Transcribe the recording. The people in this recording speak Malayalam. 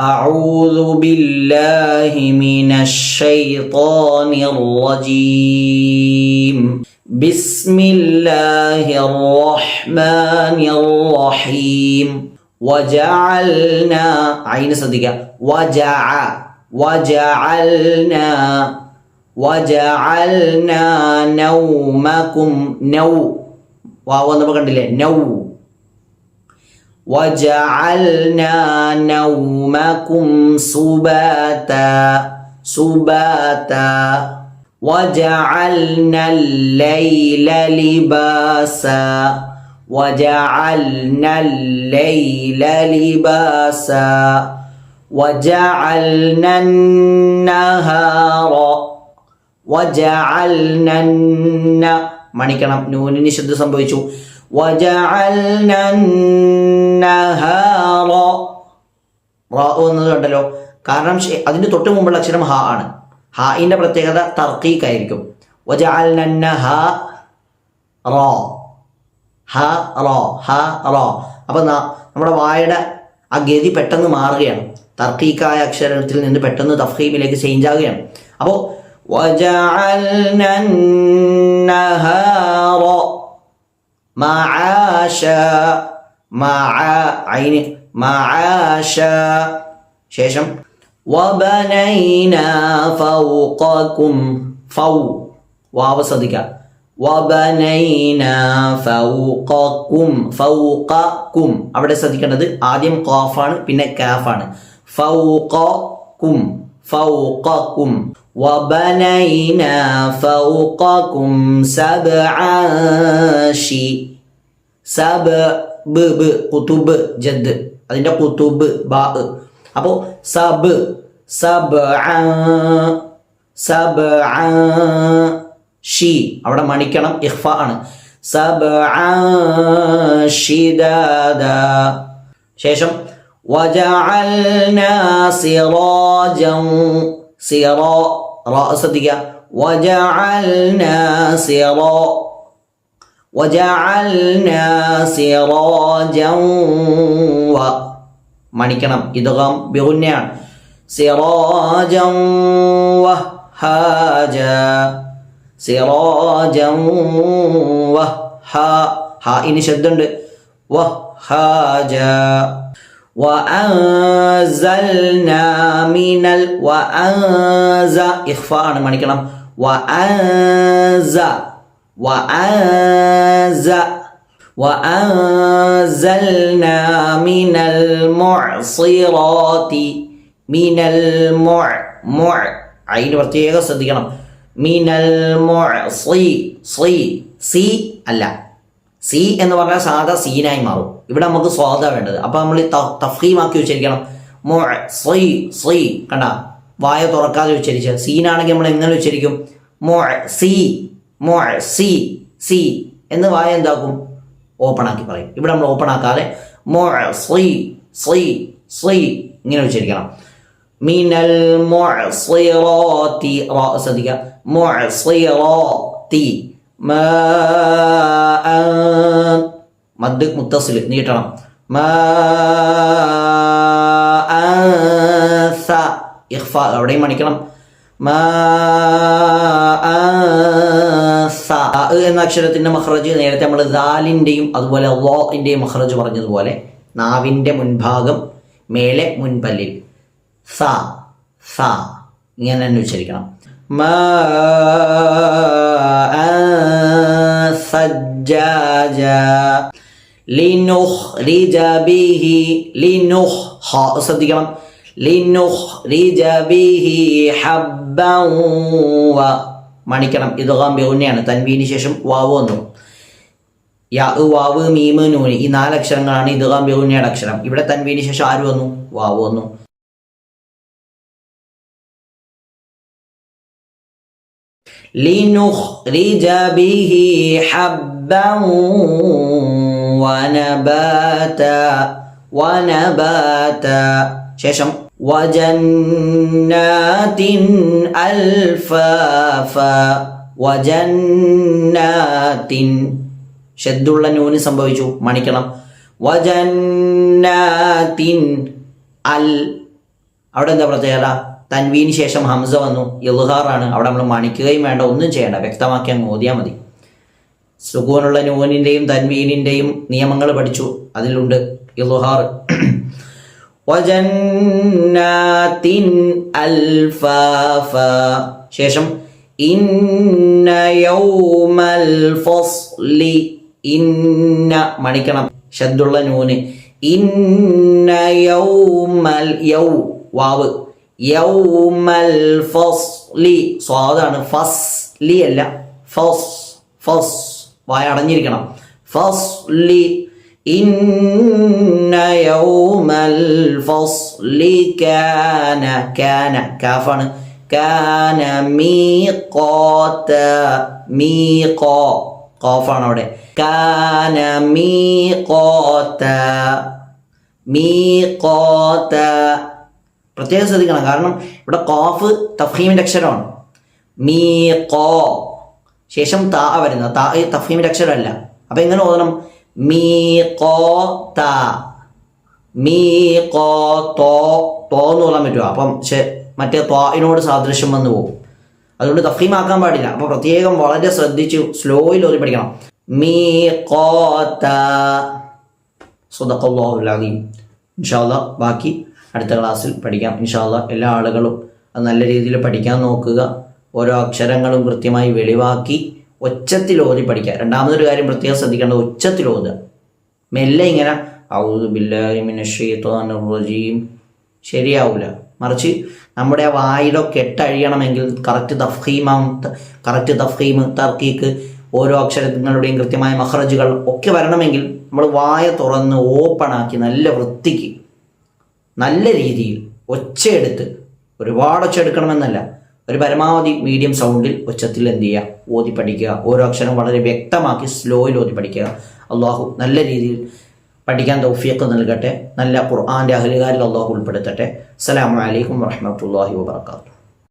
أعوذ بالله من الشيطان الرجيم بسم الله الرحمن الرحيم وجعلنا عين صديقة وجع وجعلنا وجعلنا نومكم نو واو നമ്മൾ കണ്ടില്ലേ നൗ وجعلنا نومكم سباتا سباتا. وجعلنا الليل لباسا. وجعلنا الليل لباسا. وجعلنا النهار وجعلنا الن- മണിക്കണം. നൂനിന് ശുദ്ധ സംഭവിച്ചു. വന്നതുണ്ടല്ലോ കാരണം അതിന് തൊട്ട് മുമ്പുള്ള അക്ഷരം ഹ ആണ്. ഹായിന്റെ പ്രത്യേകത തർക്കീക്കായിരിക്കും. അപ്പൊ നമ്മുടെ വായുടെ ആ ഗതി പെട്ടെന്ന് മാറുകയാണ്. തർക്കീക്കായ അക്ഷരത്തിൽ നിന്ന് പെട്ടെന്ന് തഫീമിലേക്ക് ചേഞ്ച് ആകുകയാണ്. അപ്പോൾ മആശ ശേഷം വബനൈന ഫൗഖകും ഫൗ വാവ ശ്രദ്ധിക്കുക വബനൈന ഫൗഖകും ഫൗഖകും. അവിടെ ശ്രദ്ധിക്കേണ്ടത് ആദ്യം കോഫാണ് പിന്നെ കാഫാണ്. ഫൗഖകും ഫൗഖകും. وبنينا فوقكم سبعا شي സബ ബ് ബ് കുത്തുബ് ജദ് അതിന്റെ കുത്തുബ് ബാ അപ്പോ സബ് സബ് സബ് ഷി അവിടെ മണിക്കണം ഇഖ്ഫ ആണ് സബ് ഷിദാദ ശേഷം وجعلنا سراجا سرا راء ശ്രദ്ധിക്കുക وجعلنا سرا وجعلنا سراجا و മണിക്കണം ഇതുകം ബിഗുന്നയാണ് സിറാജം വഹാജ സിറാജം വഹ ഹ ഇനി ശബ്ദമുണ്ട് വഹാജ وأنزلنا من ال وأنز إخفاء മണിക്കണം وأنز وأنز وأنزلنا من المعصرات من المع مع അതിന് പ്രത്യേകം ശ്രദ്ധിക്കണം മിനൽ മുഅ്സി സി സി അല്ല സി എന്ന് പറഞ്ഞാൽ സാധാ സീനായി മാറും. ഇവിടെ നമുക്ക് സ്വാദ വേണ്ടത്. അപ്പൊ നമ്മൾ തഫീമാക്കി ഉച്ചരിക്കണം. മുഅ്സി സി കണ്ട? വായ തുറക്കാതെ ഉച്ചരിച്ച്. സീനാണെങ്കിൽ നമ്മൾ എങ്ങനെ ഉച്ചരിക്കും? മുഅ്സി മോ സി സി എന്ന് വായ എന്താക്കും? ഓപ്പൺ ആക്കി പറയും. ഇവിടെ നമ്മൾ ഓപ്പൺ ആക്കാതെ മുഅ്സി സി സി ഇങ്ങനെ ഉച്ചരിക്കണം. മിനൽ മുഅ്സിറാത്തി റാ ശ്രദ്ധിക്കുക മുഅ്സിറാത്തി മാഅ മദ് മുത്തസിൽ നീട്ടണം. ഇഖ്ഫ അവിടെയും മണിക്കണം. എന്ന അക്ഷരത്തിന്റെ മഹ്റജ് നേരത്തെ നമ്മൾ ദാലിന്റെയും അതുപോലെ ലോഇന്റെയും മഹ്റജ് പറഞ്ഞതുപോലെ നാവിന്റെ മുൻഭാഗം മേലെ മുൻപല്ലിൽ. സ സ ഇങ്ങനെ തന്നെ ഉച്ചരിക്കണം. സജ്ജാജ. ലിനുഖ്രിജ ബിഹി ലിനുഖ് ഹ ശ്രദ്ധിക്കണം ലിനുഖ്രിജ ബിഹി ഹബ്ബൻ വ മണിക്കണം ഇത് ഗാംബിയാണ് തൻവീന് ശേഷം വാവ് വന്നു യാ വാവ് മീമ് നൂന് ഈ നാല് അക്ഷരങ്ങളാണ് ഇത് ഗാംബിയുടെ അക്ഷരം ഇവിടെ തൻവീന് ശേഷം ആര് വന്നു വാവ് വന്നു لنخرج به حبا ونباتا ونباتا ശേഷം وجنات ألفافا وجنات ഷദ്ദുള്ള നൂന് സംഭവിച്ചു മണിക്കണം വജന്നാത്തിൻ അൽ അവിടെ എന്താ പ്രത്യേകത തൻവീന് ശേഷം ഹംസ വന്നു ഇൽഹാറാണ് അവിടെ നമ്മൾ മണിക്കുകയും വേണ്ട ഒന്നും ചെയ്യേണ്ട വ്യക്തമാക്കി അങ്ങ് ഓതിയാൽ മതി സുഖൂനുള്ള നൂനിന്റെയും തൻവീനിന്റെയും നിയമങ്ങൾ പഠിച്ചു. അതിലുണ്ട് ഇലുഹാർ ശേഷം ഇന്ന യൗമൽ ഫസ്ലി. ഇന്ന മണിക്കണം. ശബ്ദുള്ള നൂന്. ഇന്ന യൗമൽ യൗ. വാവ്. യൗമൽ ഫസ്ലി. സ്വാദാണ്. ഫസ്ലി അല്ല. ഫസ്. ഫസ്. വായ അടഞ്ഞിരിക്കണം. ഫസ്ലി ഇന്ന യൗമൽ ഫസ്ലി കാന കാന കാഫാണ്. കാന മീഖാത മീഖാ ഖാഫാണ് അവിടെ. കാന മീഖാത മീഖാത പ്രത്യേകം ശ്രദ്ധിക്കണം കാരണം ഇവിടെ ഖാഫ് തഫീമിന്റെ അക്ഷരമാണ്. മീഖാ. ശേഷം താ വരുന്നത്. താ തഫീമിന്റെ അക്ഷരമല്ല. അപ്പൊ എങ്ങനെ ഓതണം? മീ കോ ത. മീ കോ തോ. തോ എന്ന് പറയാൻ പറ്റുമോ അപ്പം മറ്റേ ത്വായിനോട് സാദൃശ്യം വന്നു പോകും. അതുകൊണ്ട് തഫീമാക്കാൻ പാടില്ല. അപ്പൊ പ്രത്യേകം വളരെ ശ്രദ്ധിച്ച് സ്ലോയിൽ ഓതി പഠിക്കണം. മീ കോ അലീം ഇൻഷാല്ല ബാക്കി അടുത്ത ക്ലാസ്സിൽ പഠിക്കാം. ഇൻഷാല്ല എല്ലാ ആളുകളും അത് നല്ല രീതിയിൽ പഠിക്കാൻ നോക്കുക. ഓരോ അക്ഷരങ്ങളും കൃത്യമായി വെളിവാക്കി ഒച്ചത്തിൽ ഓതി പഠിക്കുക. രണ്ടാമതൊരു കാര്യം പ്രത്യേകം ശ്രദ്ധിക്കേണ്ടത് ഒച്ചത്തിൽ ഓതുക മെല്ലെ ഇങ്ങനെ ഔദു ബില്ലാഹി മിനശ് ശൈത്വാനിർ റജീം. ശരിയാവില്ല മറിച്ച് നമ്മുടെ ആ വായുടെ കെട്ടഴിയണമെങ്കിൽ കറക്റ്റ് തഫീമാം കറക്റ്റ് തഫീം തർക്കീക്ക് ഓരോ അക്ഷരങ്ങളുടെയും കൃത്യമായ മഹ്റജുകൾ ഒക്കെ വരണമെങ്കിൽ നമ്മൾ വായ തുറന്ന് ഓപ്പണാക്കി നല്ല വൃത്തിക്ക് നല്ല രീതിയിൽ ഒച്ചയെടുത്ത് ഒരുപാട് ഒച്ച എടുക്കണമെന്നല്ല ഒരു പരമാവധി മീഡിയം സൗണ്ടിൽ ഉച്ചത്തിൽ എന്ത് ചെയ്യുക? ഓതി പഠിക്കുക. ഓരോ അക്ഷരം വളരെ വ്യക്തമാക്കി സ്ലോയിൽ ഓതി പഠിക്കുക. അള്ളാഹു നല്ല രീതിയിൽ പഠിക്കാൻ തൗഫിയൊക്കെ നൽകട്ടെ. നല്ല ഖുർആാന്റെ അഹലുകാരിൽ അള്ളാഹു ഉൾപ്പെടുത്തട്ടെ. അസ്സാം വലൈക്കും വാഹമത്തല്ലാഹി വബർക്കാത്തു